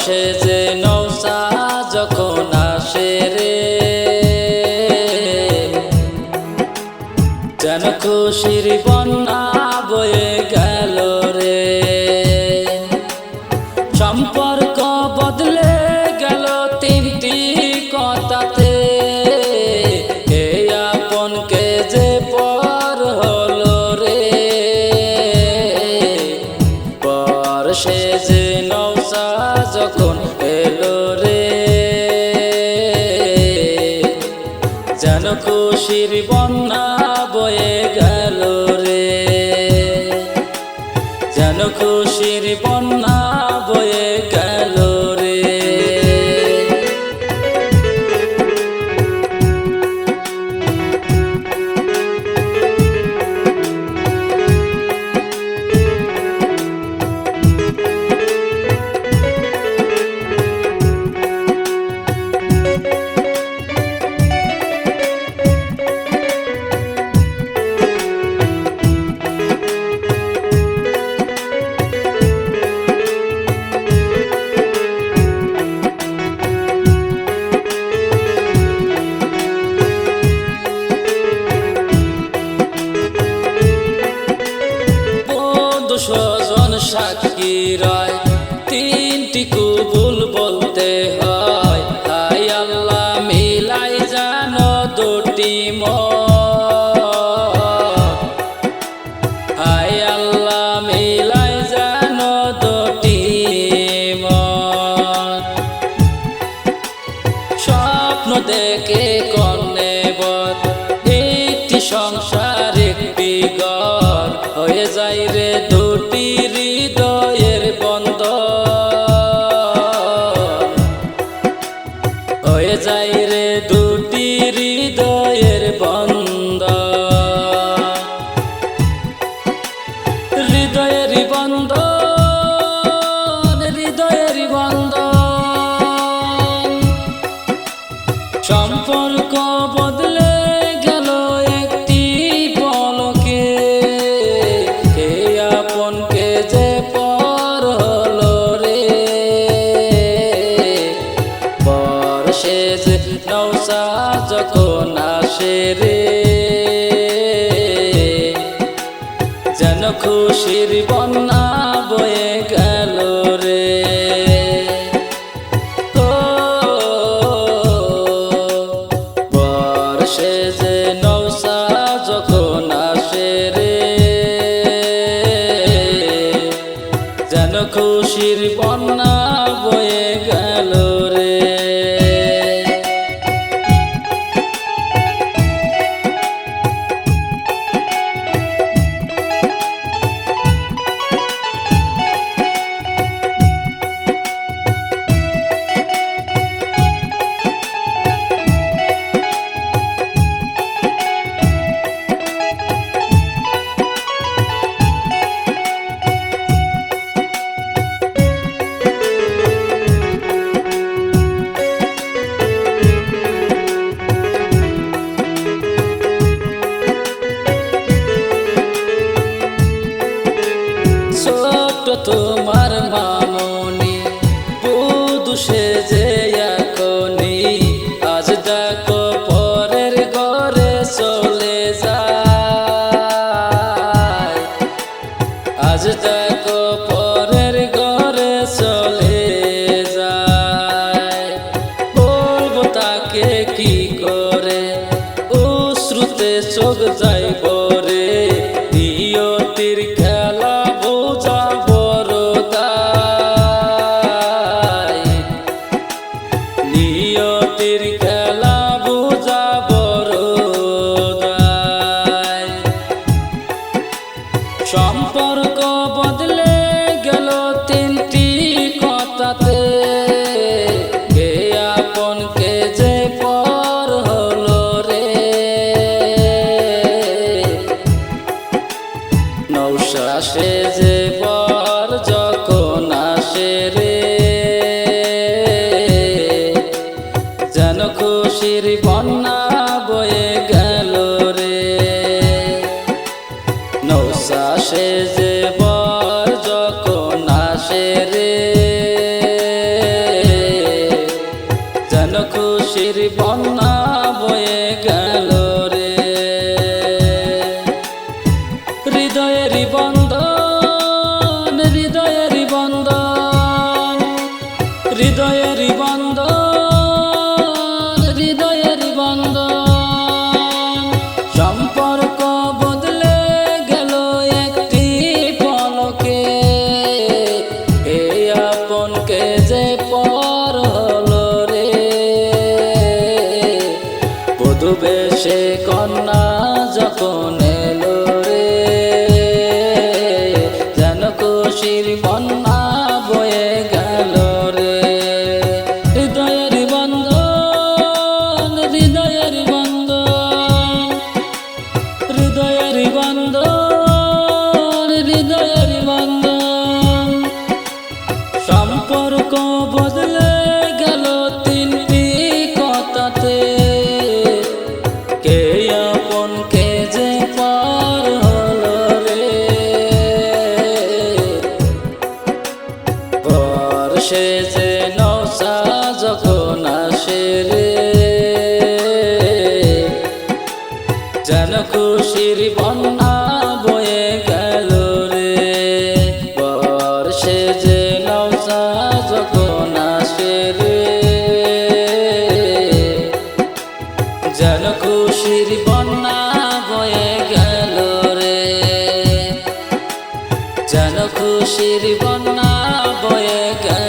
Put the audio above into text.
বসে যে নৌসা যখন আসে রে। যেন খুশির বন্যা বয়ে গেল রে। সম্পর্ক বদলে গেল তিনটি কথাতে। সে যে পর রে। পর মজা যখন এলো রে যেন খুশির বন্যা বয়ে গেল রে। যেন খুশির বন্যা herói. যেন খুশির বন্যা বয়ে গেল। marmar আসে বেশে কন্যা যখন এলো রে, যেন খুশির বন্যা বয়ে গেল রে। হৃদয়ের বন্ধন হৃদয়ের বন্ধন হৃদয়ের বন্ধন হৃদয়ের বন্ধন। সম্পর্ক বদলে বর্ষে যে নৌসা যখন আসে যেন খুশির বন্যা বয়ে গেল রে। বর্ষে যে নৌসা যখন আসে যেন খুশির বন্যা বয়ে গেল রে। যেন খুশির বন্যা বয়ে গেল